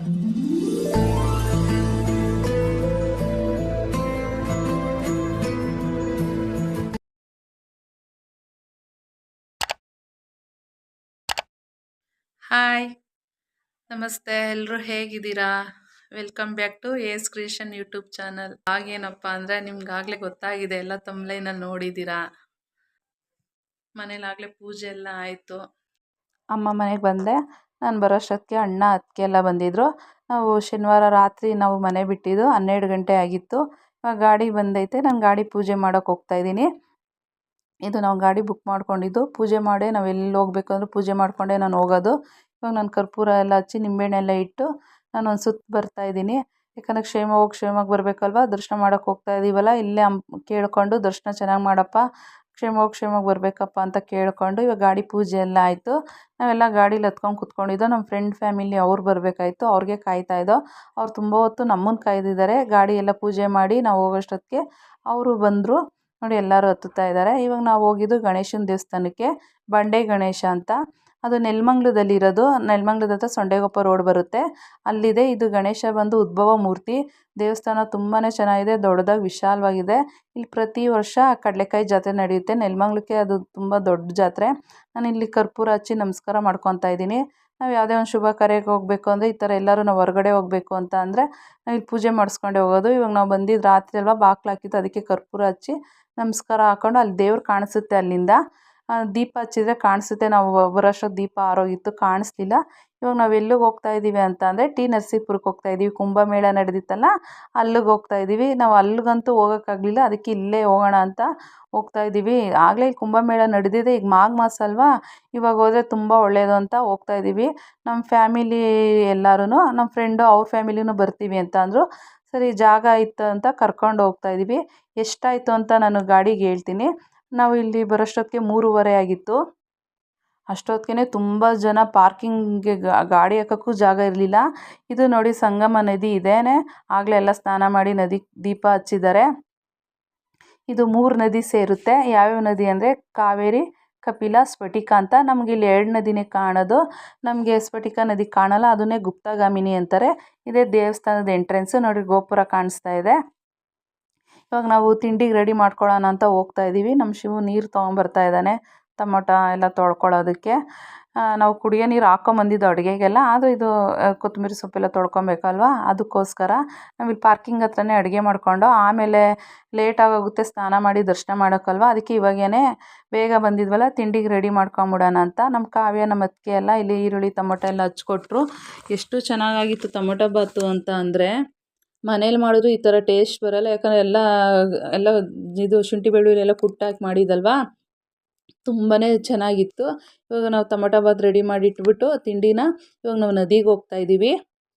Hi ನಮಸ್ತೆ. ಎಲ್ಲರೂ ಹೇಗಿದ್ದೀರಾ? Welcome back to S creation YouTube channel ಆಗೇನಪ್ಪ ಅಂದರೆ ನಿಮ್ಗಾಗಲೇ ಗೊತ್ತಾಗಿದೆ, ಎಲ್ಲ ತಮ್ಲೈನಲ್ಲಿ ನೋಡಿದ್ದೀರಾ? ಮನೇಲಾಗಲೇ ಪೂಜೆ ಎಲ್ಲ ಆಯಿತು. ಅಮ್ಮ ಮನೆಗೆ ಬಂದೆ. ನಾನು ಬರೋಷ್ಟೊತ್ತಿಗೆ ಅಣ್ಣ, ಅತ್ತಿಗೆ ಎಲ್ಲ ಬಂದಿದ್ದರು ನಾವು ಶನಿವಾರ ರಾತ್ರಿ ನಾವು ಮನೆ ಬಿಟ್ಟಿದ್ದು ಹನ್ನೆರಡು ಗಂಟೆ ಆಗಿತ್ತು. ಇವಾಗ ಗಾಡಿ ಬಂದೈತೆ, ನಾನು ಗಾಡಿ ಪೂಜೆ ಮಾಡೋಕೆ ಹೋಗ್ತಾಯಿದ್ದೀನಿ ಇದು ನಾವು ಗಾಡಿ ಬುಕ್ ಮಾಡ್ಕೊಂಡಿದ್ದು. ಪೂಜೆ ಮಾಡೇ ನಾವು ಎಲ್ಲಿ ಹೋಗ್ಬೇಕಂದ್ರೂ ಪೂಜೆ ಮಾಡಿಕೊಂಡೇ ನಾನು ಹೋಗೋದು. ಇವಾಗ ನಾನು ಕರ್ಪೂರ ಎಲ್ಲ ಹಚ್ಚಿ ನಿಂಬೆಹಣ್ಣೆಲ್ಲ ಇಟ್ಟು ನಾನು ಒಂದು ಸುತ್ತು ಬರ್ತಾಯಿದ್ದೀನಿ ಯಾಕಂದರೆ ಹೋಗಿ ಕ್ಷೇಮಕ್ಕೆ ಬರಬೇಕಲ್ವ? ದರ್ಶನ ಮಾಡೋಕೆ ಹೋಗ್ತಾ ಇದ್ದೀವಲ್ಲ ಇಲ್ಲೇ ಅಮ್ ಕೇಳಿಕೊಂಡು ದರ್ಶನ ಚೆನ್ನಾಗಿ ಮಾಡಪ್ಪ. ಕ್ಷೇಮವಾಗಿ ಕ್ಷೇಮವಾಗಿ ಬರಬೇಕಪ್ಪ ಅಂತ ಕೇಳಿಕೊಂಡು ಇವಾಗ ಗಾಡಿ ಪೂಜೆ ಎಲ್ಲ ಆಯಿತು. ನಾವೆಲ್ಲ ಗಾಡೀಲಿ ಹತ್ಕೊಂಡು ಕೂತ್ಕೊಂಡಿದ್ದೋ ನಮ್ಮ ಫ್ರೆಂಡ್ ಫ್ಯಾಮಿಲಿ ಅವ್ರು ಬರಬೇಕಾಯ್ತು, ಅವ್ರಿಗೆ ಕಾಯ್ತಾಯಿದ್ದೋ ಅವ್ರು ತುಂಬ ಹೊತ್ತು ನಮ್ಮನ್ನು ಕಾಯ್ದಿದ್ದಾರೆ. ಗಾಡಿ ಎಲ್ಲ ಪೂಜೆ ಮಾಡಿ ನಾವು ಹೋಗೋಷ್ಟೊತ್ತಿಗೆ ಅವರು ಬಂದರು. ನೋಡಿ ಎಲ್ಲರೂ ಹತ್ತುತ್ತಾ ಇದ್ದಾರೆ. ಇವಾಗ ನಾವು ಹೋಗಿದ್ದು ಗಣೇಶನ ದೇವಸ್ಥಾನಕ್ಕೆ ಬಂಡೆ ಗಣೇಶ ಅಂತ. ಅದು ನೆಲಮಂಗ್ಲದಲ್ಲಿರೋದು ನೆಲಮಂಗ್ಲದ ಹತ್ರ ಸೊಂಡೆಗೊಪ್ಪ ರೋಡ್ ಬರುತ್ತೆ. ಅಲ್ಲಿದೆ ಇದು ಗಣೇಶ ಬಂದು ಉದ್ಭವ ಮೂರ್ತಿ. ದೇವಸ್ಥಾನ ತುಂಬಾ ಚೆನ್ನಾಗಿದೆ, ದೊಡ್ಡದಾಗಿ ವಿಶಾಲವಾಗಿದೆ. ಇಲ್ಲಿ ಪ್ರತಿ ವರ್ಷ ಕಡಲೆಕಾಯಿ ಜಾತ್ರೆ ನಡೆಯುತ್ತೆ. ನೆಲಮಂಗ್ಲಕ್ಕೆ ಅದು ತುಂಬ ದೊಡ್ಡ ಜಾತ್ರೆ. ನಾನು ಇಲ್ಲಿ ಕರ್ಪೂರ ಹಚ್ಚಿ ನಮಸ್ಕಾರ ಮಾಡ್ಕೊತಾ ಇದ್ದೀನಿ. ನಾವು ಯಾವುದೇ ಒಂದು ಶುಭ ಕಾರ್ಯಕ್ಕೆ ಹೋಗಬೇಕು ಅಂದರೆ ಈ ಥರ ಎಲ್ಲರೂ ನಾವು ಹೊರಗಡೆ ಹೋಗಬೇಕು ಅಂತ ಅಂದರೆ ಇಲ್ಲಿ ಪೂಜೆ ಮಾಡಿಸ್ಕೊಂಡೆ ಹೋಗೋದು. ಇವಾಗ ನಾವು ಬಂದಿದ್ದು ರಾತ್ರಿ ಅಲ್ವಾ ಬಾಗ್ಲು ಹಾಕಿತ್ತು ಅದಕ್ಕೆ ಕರ್ಪೂರ ಹಚ್ಚಿ ನಮಸ್ಕಾರ ಹಾಕ್ಕೊಂಡು ಅಲ್ಲಿ ದೇವ್ರು ಕಾಣಿಸುತ್ತೆ ಅಲ್ಲಿಂದ. ದೀಪ ಹಚ್ಚಿದ್ರೆ ಕಾಣಿಸುತ್ತೆ. ನಾವು ಬರೋಷ್ಟೊತ್ತು ದೀಪ ಆರೋಗಿತ್ತು ಕಾಣಿಸ್ಲಿಲ್ಲ. ಇವಾಗ ನಾವು ಎಲ್ಲಿಗೆ ಹೋಗ್ತಾ ಇದ್ದೀವಿ ಅಂತ ಅಂದರೆ ಟಿ ನರಸೀಪುರಕ್ಕೆ ಹೋಗ್ತಾ ಇದ್ದೀವಿ ಕುಂಭಮೇಳ ನಡೆದಿತ್ತಲ್ಲ, ಅಲ್ಲಿಗೆ ಹೋಗ್ತಾ ಇದ್ದೀವಿ ನಾವು ಅಲ್ಲಿಗಂತೂ ಹೋಗೋಕ್ಕಾಗಲಿಲ್ಲ ಅದಕ್ಕೆ ಇಲ್ಲೇ ಹೋಗೋಣ ಅಂತ ಹೋಗ್ತಾ ಇದ್ದೀವಿ ಆಗಲೇ ಕುಂಭಮೇಳ ನಡೆದಿದೆ. ಈಗ ಮಾಘ ಮಾಸ ಅಲ್ವಾ? ಇವಾಗ ಹೋದರೆ ತುಂಬ ಒಳ್ಳೆಯದು ಅಂತ ಹೋಗ್ತಾ ಇದ್ದೀವಿ ನಮ್ಮ ಫ್ಯಾಮಿಲಿ ಎಲ್ಲರೂ ನಮ್ಮ ಫ್ರೆಂಡು ಅವ್ರ ಫ್ಯಾಮಿಲಿನೂ ಬರ್ತೀವಿ ಅಂತ ಅಂದರು. ಸರಿ, ಜಾಗ ಇತ್ತು ಅಂತ ಕರ್ಕೊಂಡು ಹೋಗ್ತಾ ಇದ್ದೀವಿ ಎಷ್ಟಾಯಿತು ಅಂತ ನಾನು ಗಾಡಿಗೆ ಹೇಳ್ತೀನಿ. ನಾವು ಇಲ್ಲಿ ಬರೋಷ್ಟೊತ್ತಿಗೆ ಮೂರುವರೆ ಆಗಿತ್ತು. ಅಷ್ಟೊತ್ತಿಗೆ ತುಂಬ ಜನ ಪಾರ್ಕಿಂಗ್ಗೆ ಗಾಡಿ ಹಾಕೋಕ್ಕೂ ಜಾಗ ಇರಲಿಲ್ಲ. ಇದು ನೋಡಿ ಸಂಗಮ ನದಿ ಇದೇನೆ. ಆಗಲೇ ಎಲ್ಲ ಸ್ನಾನ ಮಾಡಿ ನದಿ ದೀಪ ಹಚ್ಚಿದ್ದಾರೆ. ಇದು ಮೂರು ನದಿ ಸೇರುತ್ತೆ. ಯಾವ್ಯಾವ ನದಿ ಅಂದರೆ ಕಾವೇರಿ, ಕಪಿಲ, ಸ್ಫಟಿಕ ಅಂತ ನಮಗೆ ಇಲ್ಲಿ ಎರಡು ನದಿನೇ ಕಾಣೋದು. ನಮಗೆ ಸ್ಫಟಿಕ ನದಿ ಕಾಣಲ್ಲ, ಅದನ್ನೇ ಗುಪ್ತಗಾಮಿನಿ ಅಂತಾರೆ. ಇದೇ ದೇವಸ್ಥಾನದ ಎಂಟ್ರೆನ್ಸು ನೋಡಿ ಗೋಪುರ ಕಾಣಿಸ್ತಾ ಇದೆ. ಇವಾಗ ನಾವು ತಿಂಡಿಗೆ ರೆಡಿ ಮಾಡ್ಕೊಳ್ಳೋಣ ಅಂತ ಹೋಗ್ತಾ ಇದ್ದೀವಿ. ನಮ್ಮ ಶಿವು ನೀರು ತೊಗೊಂಬರ್ತಾ ಇದ್ದಾನೆ, ಟೊಮೊಟೊ ಎಲ್ಲ ತೊಳ್ಕೊಳ್ಳೋದಕ್ಕೆ. ನಾವು ಕುಡಿಯೋ ನೀರು ಹಾಕೊಂಬಂದಿದ್ದು ಅಡುಗೆಗೆಲ್ಲ, ಆದರೂ ಇದು ಕೊತ್ತಂಬರಿ ಸೊಪ್ಪೆಲ್ಲ ತೊಳ್ಕೊಬೇಕಲ್ವಾ? ಅದಕ್ಕೋಸ್ಕರ ನಾವಿಲ್ಲಿ ಪಾರ್ಕಿಂಗ್ ಹತ್ರನೇ ಅಡುಗೆ ಮಾಡಿಕೊಂಡು, ಆಮೇಲೆ ಲೇಟಾಗೋಗುತ್ತೆ ಸ್ನಾನ ಮಾಡಿ ದರ್ಶನ ಮಾಡೋಕ್ಕಲ್ವ ಅದಕ್ಕೆ ಇವಾಗೇ ಬೇಗ ಬಂದಿದ್ವಲ್ಲ, ತಿಂಡಿಗೆ ರೆಡಿ ಮಾಡ್ಕೊಂಬಿಡೋಣ ಅಂತ. ನಮ್ಮ ಕಾವ್ಯ ನಮ್ಮ ಅತ್ತಿಗೆ ಎಲ್ಲ, ಇಲ್ಲಿ ಈರುಳ್ಳಿ, ಟೊಮೊಟೊ ಎಲ್ಲ ಹಚ್ಕೊಟ್ರು. ಎಷ್ಟು ಚೆನ್ನಾಗಾಗಿತ್ತು ಟೊಮೊಟೊ ಬಾತು ಅಂತ ಅಂದರೆ ಮನೇಲಿ ಮಾಡಿದ್ರು ಈ ಥರ ಟೇಸ್ಟ್ ಬರೋಲ್ಲ. ಯಾಕಂದರೆ ಎಲ್ಲ ಎಲ್ಲ ಇದು ಶುಂಠಿ, ಬೆಳ್ಳುಳ್ಳಿ ಕುಟ್ಟಾಕಿ ಮಾಡಿದ್ದಲ್ವಾ ತುಂಬಾ ಚೆನ್ನಾಗಿತ್ತು. ಇವಾಗ ನಾವು ಟೊಮೊಟೊ ಬಾತ್ ರೆಡಿ ಮಾಡಿ ಇಟ್ಬಿಟ್ಟು ತಿಂಡಿನ ಇವಾಗ ನಾವು ನದಿಗೆ ಹೋಗ್ತಾ ಇದ್ದೀವಿ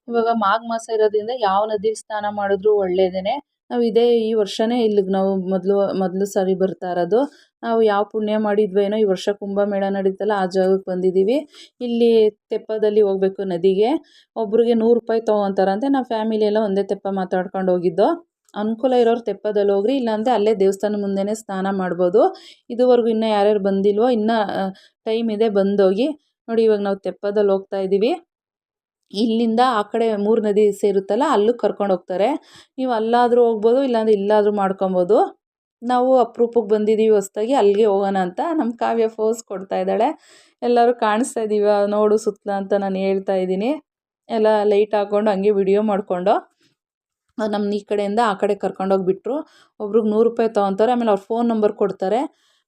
ಇವಾಗ ಮಾಘ ಮಾಸ ಇರೋದ್ರಿಂದ ಯಾವ ನದಿಲಿ ಸ್ನಾನ ಮಾಡಿದ್ರು ಒಳ್ಳೆಯದೇ ನಾವು ಇದೇ ಈ ವರ್ಷವೇ ಇಲ್ಲಿಗೆ ನಾವು ಮೊದಲು ಮೊದಲು ಸಾರಿ ಬರ್ತಾ ಇರೋದು. ನಾವು ಯಾವ ಪುಣ್ಯ ಮಾಡಿದ್ವೇನೋ ಈ ವರ್ಷ ಕುಂಭಮೇಳ ನಡೀತಲ್ಲ ಆ ಜಾಗಕ್ಕೆ ಬಂದಿದ್ದೀವಿ ಇಲ್ಲಿ ತೆಪ್ಪದಲ್ಲಿ ಹೋಗಬೇಕು ನದಿಗೆ. ಒಬ್ರಿಗೆ ನೂರು ರೂಪಾಯಿ ತೊಗೊತಾರಂತೆ ನಾವು ಫ್ಯಾಮಿಲಿ ಎಲ್ಲ ಒಂದೇ ತೆಪ್ಪ ಮಾತಾಡ್ಕೊಂಡು ಹೋಗಿದ್ದೋ. ಅನುಕೂಲ ಇರೋರು ತೆಪ್ಪದಲ್ಲಿ ಹೋಗ್ರಿ, ಇಲ್ಲಾಂದರೆ ಅಲ್ಲೇ ದೇವಸ್ಥಾನ ಮುಂದೆನೇ ಸ್ನಾನ ಮಾಡ್ಬೋದು. ಇದುವರೆಗೂ ಇನ್ನೂ ಯಾರ್ಯಾರು ಬಂದಿಲ್ವೋ, ಇನ್ನೂ ಟೈಮ್ ಇದೆ ಬಂದೋಗಿ ನೋಡಿ ಇವಾಗ ನಾವು ತೆಪ್ಪದಲ್ಲಿ ಹೋಗ್ತಾ ಇದ್ದೀವಿ ಇಲ್ಲಿಂದ ಆ ಕಡೆ ಮೂರು ನದಿ ಸೇರುತ್ತಲ್ಲ ಅಲ್ಲಿಗೆ ಕರ್ಕೊಂಡು ಹೋಗ್ತಾರೆ. ನೀವು ಅಲ್ಲಾದರೂ ಹೋಗ್ಬೋದು, ಇಲ್ಲಾಂದರೆ ಇಲ್ಲಾದರೂ ಮಾಡ್ಕೊಬೋದು. ನಾವು ಅಪ್ರೂಪಕ್ಕೆ ಬಂದಿದ್ದೀವಿ ಹೊಸ್ದಾಗಿ ಅಲ್ಲಿಗೆ ಹೋಗೋಣ ಅಂತ ನಮ್ಮ ಕಾವ್ಯ ಫೋಸ್ ಕೊಡ್ತಾ ಇದ್ದಾಳೆ. ಎಲ್ಲರೂ ಕಾಣಿಸ್ತಾ ಇದ್ದೀವ ನೋಡು ಸುತ್ತಲ ಅಂತ ನಾನು ಹೇಳ್ತಾ ಇದ್ದೀನಿ. ಎಲ್ಲ ಲೈಟ್ ಹಾಕ್ಕೊಂಡು ಹಂಗೆ ವಿಡಿಯೋ ಮಾಡಿಕೊಂಡು ನಮ್ಮ ಈ ಕಡೆಯಿಂದ ಆ ಕಡೆ ಕರ್ಕೊಂಡೋಗಿಬಿಟ್ರು ಒಬ್ರಿಗೆ ನೂರು ರೂಪಾಯಿ ತೊಗೊತಾರೆ, ಆಮೇಲೆ ಅವ್ರ ಫೋನ್ ನಂಬರ್ ಕೊಡ್ತಾರೆ.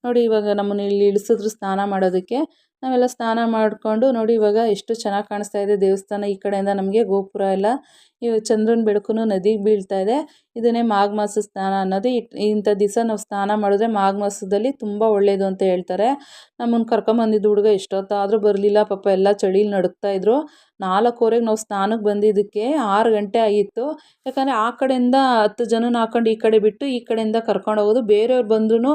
ನೋಡಿ ಇವಾಗ ನಮ್ಮನ್ನು ಇಲ್ಲಿ ಇಳಿಸಿದ್ರು ಸ್ನಾನ ಮಾಡೋದಕ್ಕೆ. ನಾವೆಲ್ಲ ಸ್ನಾನ ಮಾಡಿಕೊಂಡು ನೋಡಿ ಇವಾಗ ಎಷ್ಟು ಚೆನ್ನಾಗಿ ಕಾಣಿಸ್ತಾ ಇದೆ ದೇವಸ್ಥಾನ ಈ ಕಡೆಯಿಂದ ನಮಗೆ ಗೋಪುರ ಎಲ್ಲ. ಇವಾಗ ಚಂದ್ರನ ಬೆಳಕು ನದಿಗೆ ಬೀಳ್ತಾ ಇದೆ. ಇದನ್ನೇ ಮಾಘ ಮಾಸ ಸ್ನಾನ ಅನ್ನೋದು ಇಂಥ ದಿವಸ ನಾವು ಸ್ನಾನ ಮಾಡಿದ್ರೆ ಮಾಘ ಮಾಸದಲ್ಲಿ ತುಂಬ ಒಳ್ಳೆಯದು ಅಂತ ಹೇಳ್ತಾರೆ. ನಮ್ಮನ್ನು ಕರ್ಕೊಂಬಂದಿದ್ದು ಹುಡುಗ ಎಷ್ಟೊತ್ತಾದರೂ ಬರಲಿಲ್ಲ, ಪಾಪ ಎಲ್ಲ ಚಳೀಲಿ ಇದ್ರು. ನಾಲ್ಕುವರೆಗೆ ನಾವು ಸ್ನಾನಕ್ಕೆ ಬಂದಿದ್ದಕ್ಕೆ ಆರು ಗಂಟೆ ಆಗಿತ್ತು. ಯಾಕಂದರೆ ಆ ಕಡೆಯಿಂದ ಹತ್ತು ಜನನ ಹಾಕೊಂಡು ಈ ಕಡೆ ಬಿಟ್ಟು ಈ ಕಡೆಯಿಂದ ಕರ್ಕೊಂಡು ಹೋಗೋದು. ಬೇರೆಯವ್ರು ಬಂದ್ರೂ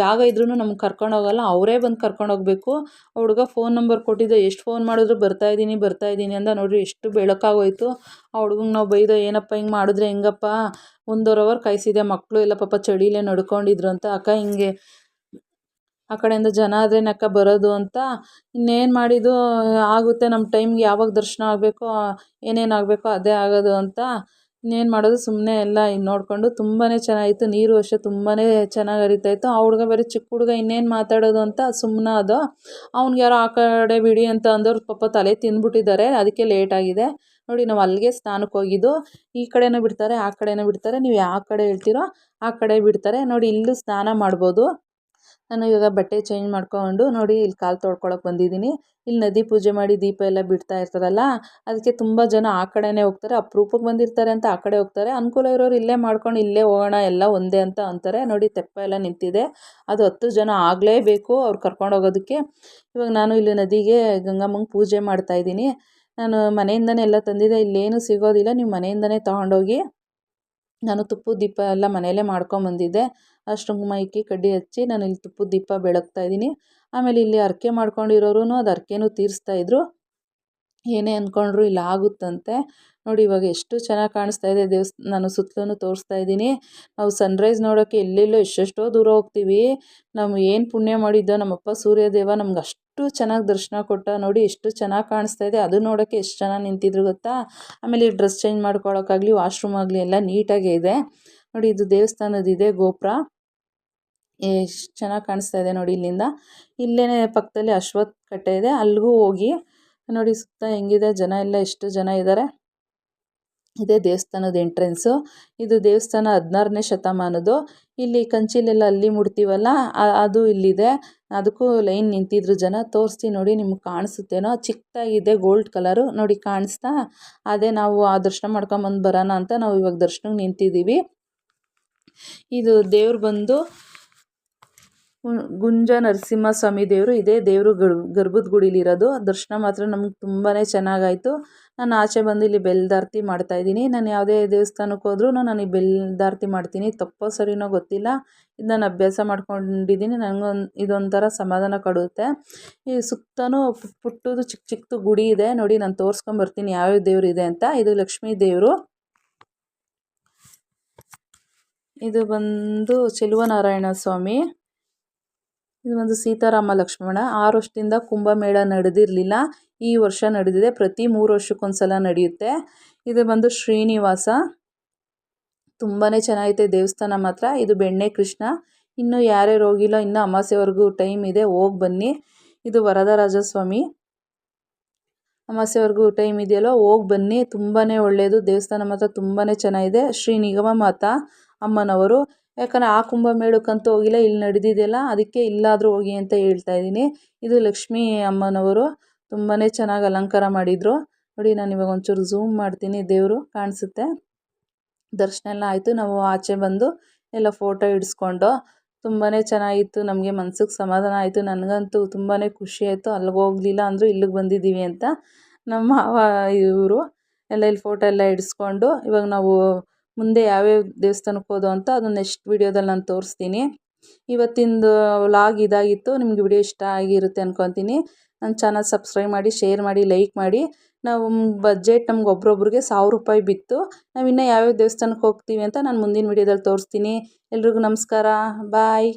ಜಾಗ ಇದ್ರೂ ನಮ್ಗೆ ಕರ್ಕೊಂಡು ಹೋಗಲ್ಲ. ಅವರೇ ಬಂದು ಕರ್ಕೊಂಡು ಹೋಗಬೇಕು. ಹುಡುಗ ಫೋನ್ ನಂಬರ್ ಕೊಟ್ಟಿದ್ದೆ, ಎಷ್ಟು ಫೋನ್ ಮಾಡಿದ್ರು ಬರ್ತಾಯಿದ್ದೀನಿ ಬರ್ತಾಯಿದ್ದೀನಿ ಅಂತ ನೋಡಿರಿ, ಎಷ್ಟು ಬೆಳಕಾಗೋಯ್ತು. ಆ ಹುಡುಗಂಗೆ ನಾವು ಬೈದೋ, ಏನಪ್ಪ ಹಿಂಗೆ ಮಾಡಿದ್ರೆ ಹೆಂಗಪ್ಪ? ಒಂದೂವರೆ ಅವರ್ ಕಾಯಿಸಿದೆ. ಮಕ್ಕಳು ಎಲ್ಲ ಪಾಪ ಚಳಿಲೇ ನಡ್ಕೊಂಡಿದ್ರು ಅಂತ. ಅಕ್ಕ ಹಿಂಗೆ, ಆ ಕಡೆಯಿಂದ ಜನ ಆದರೆ ನಕ್ಕ ಬರೋದು ಅಂತ. ಇನ್ನೇನು ಮಾಡಿದ್ದು? ಆಗುತ್ತೆ ನಮ್ಮ ಟೈಮ್ಗೆ ಯಾವಾಗ ದರ್ಶನ ಆಗಬೇಕೋ, ಏನೇನು ಆಗಬೇಕೋ ಅದೇ ಆಗೋದು ಅಂತ. ಇನ್ನೇನು ಮಾಡೋದು? ಸುಮ್ಮನೆ ಎಲ್ಲ ನೋಡಿಕೊಂಡು ತುಂಬಾ ಚೆನ್ನಾಗಿತ್ತು. ನೀರು ಅಷ್ಟೇ ತುಂಬಾ ಚೆನ್ನಾಗಿ ಹರಿತಾ ಇತ್ತು. ಆ ಹುಡುಗ ಬರೀ ಚಿಕ್ಕ ಹುಡುಗ ಇನ್ನೇನು ಮಾತಾಡೋದು ಅಂತ ಸುಮ್ಮನಾದ ಅವ್ನಿಗೆ ಯಾರೋ ಆ ಕಡೆ ಬಿಡಿ ಅಂತ ಅಂದವ್ರು ಪಾಪ ತಲೆ ತಿಂದ್ಬಿಟ್ಟಿದ್ದಾರೆ. ಅದಕ್ಕೆ ಲೇಟಾಗಿದೆ ನೋಡಿ, ನಾವು ಅಲ್ಲಿಗೆ ಸ್ನಾನಕ್ಕೆ ಹೋಗಿದ್ದು. ಈ ಕಡೆನೂ ಬಿಡ್ತಾರೆ, ಆ ಕಡೆನೂ ಬಿಡ್ತಾರೆ. ನೀವು ಯಾವ ಕಡೆ ಹೇಳ್ತೀರೋ ಆ ಕಡೆ ಬಿಡ್ತಾರೆ. ನೋಡಿ, ಇಲ್ಲೂ ಸ್ನಾನ ಮಾಡ್ಬೋದು. ನಾನು ಇವಾಗ ಬಟ್ಟೆ ಚೇಂಜ್ ಮಾಡ್ಕೊಂಡು ನೋಡಿ ಇಲ್ಲಿ ಕಾಲು ತೊಳ್ಕೊಳಕ್ಕೆ ಬಂದಿದ್ದೀನಿ. ಇಲ್ಲಿ ನದಿ ಪೂಜೆ ಮಾಡಿ ದೀಪ ಎಲ್ಲ ಬಿಡ್ತಾ ಇರ್ತಾರಲ್ಲ, ಅದಕ್ಕೆ ತುಂಬ ಜನ ಆ ಕಡೆನೇ ಹೋಗ್ತಾರೆ, ಅಪ್ರೂಪಕ್ಕೆ ಬಂದಿರ್ತಾರೆ ಅಂತ ಆ ಕಡೆ ಹೋಗ್ತಾರೆ. ಅನುಕೂಲ ಇರೋರು ಇಲ್ಲೇ ಮಾಡ್ಕೊಂಡು ಇಲ್ಲೇ ಹೋಗೋಣ, ಎಲ್ಲ ಒಂದೇ ಅಂತ ಅಂತಾರೆ. ನೋಡಿ ತೆಪ್ಪ ಎಲ್ಲ ನಿಂತಿದೆ. ಅದು ಹತ್ತು ಜನ ಆಗಲೇಬೇಕು ಅವ್ರು ಕರ್ಕೊಂಡು ಹೋಗೋದಕ್ಕೆ. ಇವಾಗ ನಾನು ಇಲ್ಲಿ ನದಿಗೆ ಗಂಗಮ್ಮಂಗೆ ಪೂಜೆ ಮಾಡ್ತಾಯಿದ್ದೀನಿ ನಾನು ಮನೆಯಿಂದನೇ ಎಲ್ಲ ತಂದಿದ್ದೆ ಇಲ್ಲೇನು ಸಿಗೋದಿಲ್ಲ. ನೀವು ಮನೆಯಿಂದನೇ ತೊಗೊಂಡೋಗಿ, ನಾನು ತುಪ್ಪದ ದೀಪ ಎಲ್ಲ ಮನೆಯಲ್ಲೇ ಮಾಡ್ಕೊಂಬಂದಿದ್ದೆ. ಅಷ್ಟು ಮೈಕೆ ಕಡ್ಡಿ ಹಚ್ಚಿ ನಾನು ಇಲ್ಲಿ ತುಪ್ಪದ ದೀಪ ಬೆಳಗ್ತಾ ಇದ್ದೀನಿ. ಆಮೇಲೆ ಇಲ್ಲಿ ಹರಕೆ ಮಾಡ್ಕೊಂಡಿರೋರು ಅದು ತೀರಿಸ್ತಾ ಇದ್ರು. ಏನೇ ಅಂದ್ಕೊಂಡ್ರು ಇಲ್ಲಿ ಆಗುತ್ತಂತೆ. ನೋಡಿ ಇವಾಗ ಎಷ್ಟು ಚೆನ್ನಾಗಿ ಕಾಣಿಸ್ತಾ ಇದೆ ದೇವಸ್, ನಾನು ಸುತ್ತಲೂ ತೋರಿಸ್ತಾ ಇದ್ದೀನಿ. ನಾವು ಸನ್ರೈಸ್ ನೋಡೋಕ್ಕೆ ಎಲ್ಲೆಲ್ಲೋ ಎಷ್ಟೆಷ್ಟೋ ದೂರ ಹೋಗ್ತೀವಿ. ನಾವು ಏನು ಪುಣ್ಯ ಮಾಡಿದ್ದೋ ನಮ್ಮಪ್ಪ ಸೂರ್ಯದೇವ ನಮ್ಗೆ ಅಷ್ಟು ಚೆನ್ನಾಗಿ ದರ್ಶನ ಕೊಟ್ಟ ನೋಡಿ ಎಷ್ಟು ಚೆನ್ನಾಗಿ ಕಾಣಿಸ್ತಾ ಇದೆ. ಅದು ನೋಡೋಕ್ಕೆ ಎಷ್ಟು ಚೆನ್ನಾಗಿ ನಿಂತಿದ್ರು ಗೊತ್ತಾ? ಆಮೇಲೆ ಡ್ರೆಸ್ ಚೇಂಜ್ ಮಾಡ್ಕೊಳ್ಳೋಕ್ಕಾಗಲಿ ವಾಶ್ರೂಮ್ ಆಗಲಿ ಎಲ್ಲ ನೀಟಾಗೇ ಇದೆ. ನೋಡಿ ಇದು ದೇವಸ್ಥಾನದಿದೆ, ಗೋಪುರ. ಎಷ್ಟು ಚೆನ್ನಾಗಿ ಕಾಣಿಸ್ತಾ ಇದೆ ನೋಡಿ ಇಲ್ಲಿಂದ. ಇಲ್ಲೇ ಪಕ್ಕದಲ್ಲಿ ಅಶ್ವತ್ಥ ಕಟ್ಟೆ ಇದೆ ಅಲ್ಲಿಗೂ ಹೋಗಿ ನೋಡಿ ಸುತ್ತ ಹೆಂಗಿದೆ, ಜನ ಎಲ್ಲ ಎಷ್ಟು ಜನ ಇದ್ದಾರೆ ಇದೇ ದೇವಸ್ಥಾನದ ಎಂಟ್ರೆನ್ಸು ಇದು ದೇವಸ್ಥಾನ ಹದಿನಾರನೇ ಶತಮಾನದ್ದು. ಇಲ್ಲಿ ಕಂಚಿಲೆಲ್ಲ ಅಲ್ಲಿ ಮುಡ್ತೀವಲ್ಲ ಅದು ಇಲ್ಲಿದೆ. ಅದಕ್ಕೂ ಲೈನ್ ನಿಂತಿದ್ರು ಜನ ತೋರಿಸ್ತೀನಿ ನೋಡಿ ನಿಮ್ಗೆ ಕಾಣಿಸುತ್ತೇನೋ. ಚಿಕ್ಕದಾಗಿದೆ, ಗೋಲ್ಡ್ ಕಲರು, ನೋಡಿ ಕಾಣಿಸ್ತಾ. ಅದೇ ನಾವು ಆ ದರ್ಶನ ಮಾಡ್ಕೊಂಬಂದು ಬರೋಣ ಅಂತ ನಾವು ಇವಾಗ ದರ್ಶನಕ್ಕೆ ನಿಂತಿದ್ದೀವಿ. ಇದು ದೇವ್ರು ಬಂದು ಗುಂಜ ನರಸಿಂಹಸ್ವಾಮಿ ದೇವರು ಇದೇ. ದೇವರು ಗರ್ಭದ ಗುಡಿಲಿರೋದು ದರ್ಶನ ಮಾತ್ರ ನಮ್ಗೆ ತುಂಬಾ ಚೆನ್ನಾಗಾಯಿತು. ನಾನು ಆಚೆ ಬಂದು ಇಲ್ಲಿ ಬೆಲ್ದಾರ್ತಿ ಮಾಡ್ತಾಯಿದ್ದೀನಿ ನಾನು ಯಾವುದೇ ದೇವಸ್ಥಾನಕ್ಕೆ ಹೋದ್ರೂ ನಾನು ಈ ಬೆಲ್ದಾರ್ತಿ ಮಾಡ್ತೀನಿ. ತಪ್ಪೋ ಸರಿನೋ ಗೊತ್ತಿಲ್ಲ. ಇದು ನಾನು ಅಭ್ಯಾಸ ಮಾಡ್ಕೊಂಡಿದ್ದೀನಿ. ನನಗೊಂದು ಇದೊಂಥರ ಸಮಾಧಾನ ಕೊಡುತ್ತೆ. ಈ ಸುತ್ತಲೂ ಪುಟ್ಟದು ಚಿಕ್ಕ ಚಿಕ್ಕದು ಗುಡಿ ಇದೆ. ನೋಡಿ ನಾನು ತೋರಿಸ್ಕೊಂಬರ್ತೀನಿ ಯಾವ್ಯಾವ ದೇವ್ರು ಇದೆ ಅಂತ. ಇದು ಲಕ್ಷ್ಮೀ ದೇವರು. ಇದು ಬಂದು ಚೆಲುವನಾರಾಯಣ ಸ್ವಾಮಿ. ಇದು ಒಂದು ಸೀತಾರಾಮ ಲಕ್ಷ್ಮಣ. ಆರು ವರ್ಷದಿಂದ ಕುಂಭಮೇಳ ನಡೆದಿರಲಿಲ್ಲ. ಈ ವರ್ಷ ನಡೆದಿದೆ. ಪ್ರತಿ ಮೂರು ವರ್ಷಕ್ಕೊಂದ್ಸಲ ನಡೆಯುತ್ತೆ. ಇದು ಬಂದು ಶ್ರೀನಿವಾಸ. ತುಂಬಾ ಚೆನ್ನಾಗೈತೆ ದೇವಸ್ಥಾನ ಮಾತ್ರ. ಇದು ಬೆಣ್ಣೆ ಕೃಷ್ಣ. ಇನ್ನೂ ಯಾರ್ಯಾರು ಹೋಗಿಲ್ಲ, ಇನ್ನೂ ಅಮಾಸೆವರೆಗೂ ಟೈಮ್ ಇದೆ. ಹೋಗಿ ಬನ್ನಿ. ಇದು ವರದರಾಜಸ್ವಾಮಿ ಅಮಾಸೆವರೆಗೂ ಟೈಮ್ ಇದೆಯಲ್ಲ, ಹೋಗಿ ಬನ್ನಿ. ತುಂಬಾ ಒಳ್ಳೆಯದು ದೇವಸ್ಥಾನ ಮಾತ್ರ ತುಂಬಾ ಚೆನ್ನಾಗಿದೆ. ಶ್ರೀ ನಿಗಮ ಮಾತಾ. ಅಮ್ಮನವರು. ಯಾಕಂದರೆ ಆ ಕುಂಭಮೇಳಕ್ಕಂತೂ ಹೋಗಿಲ್ಲ, ಇಲ್ಲಿ ನಡೆದಿದೆಯಲ್ಲ, ಅದಕ್ಕೆ ಇಲ್ಲಾದರೂ ಹೋಗಿ ಅಂತ ಹೇಳ್ತಾ ಇದ್ದೀನಿ. ಇದು ಲಕ್ಷ್ಮೀ ಅಮ್ಮನವರು ತುಂಬಾ ಚೆನ್ನಾಗಿ ಅಲಂಕಾರ ಮಾಡಿದರು. ನೋಡಿ, ನಾನು ಇವಾಗ ಒಂಚೂರು ಝೂಮ್ ಮಾಡ್ತೀನಿ, ದೇವರು ಕಾಣಿಸುತ್ತೆ. ದರ್ಶನ ಎಲ್ಲ ಆಯಿತು, ನಾವು ಆಚೆ ಬಂದು ಎಲ್ಲ ಫೋಟೋ ಹಿಡಿಸ್ಕೊಂಡು ತುಂಬಾ ಚೆನ್ನಾಗಿತ್ತು, ನಮಗೆ ಮನಸ್ಸಿಗೆ ಸಮಾಧಾನ ಆಯಿತು, ನನಗಂತೂ ತುಂಬಾ ಖುಷಿ ಆಯಿತು, ಅಲ್ಲಿಗೆ ಹೋಗಲಿಲ್ಲ ಅಂದರೂ ಇಲ್ಲಿಗೆ ಬಂದಿದ್ದೀವಿ ಅಂತ. ನಮ್ಮ ಮಾವ, ಇವರು ಎಲ್ಲ ಇಲ್ಲಿ ಫೋಟೋ ಎಲ್ಲ ಹಿಡಿಸ್ಕೊಂಡು, ಇವಾಗ ನಾವು ಮುಂದೆ ಯಾವ್ಯಾವ ದೇವಸ್ಥಾನಕ್ಕೆ ಹೋದೋ ಅಂತ ಅದು ನೆಕ್ಸ್ಟ್ ವೀಡಿಯೋದಲ್ಲಿ ನಾನು ತೋರಿಸ್ತೀನಿ. ಇವತ್ತಿಂದು ವ್ಲಾಗ್ ಇದಾಗಿತ್ತು, ನಿಮ್ಗೆ ವಿಡಿಯೋ ಇಷ್ಟ ಆಗಿರುತ್ತೆ ಅಂದ್ಕೊತೀನಿ ನನ್ನ ಚಾನಲ್ ಸಬ್ಸ್ಕ್ರೈಬ್ ಮಾಡಿ ಶೇರ್ ಮಾಡಿ ಲೈಕ್ ಮಾಡಿ. ನಾವು ಬಜೆಟ್ ನಮ್ಗೆ ಒಬ್ರೊಬ್ರಿಗೆ ಸಾವಿರ ರೂಪಾಯಿ ಬಿತ್ತು. ನಾವು ಇನ್ನೂ ಯಾವ್ಯಾವ ದೇವಸ್ಥಾನಕ್ಕೆ ಹೋಗ್ತೀವಿ ಅಂತ ನಾನು ಮುಂದಿನ ವೀಡಿಯೋದಲ್ಲಿ ತೋರಿಸ್ತೀನಿ. ಎಲ್ರಿಗೂ ನಮಸ್ಕಾರ ಬಾಯ್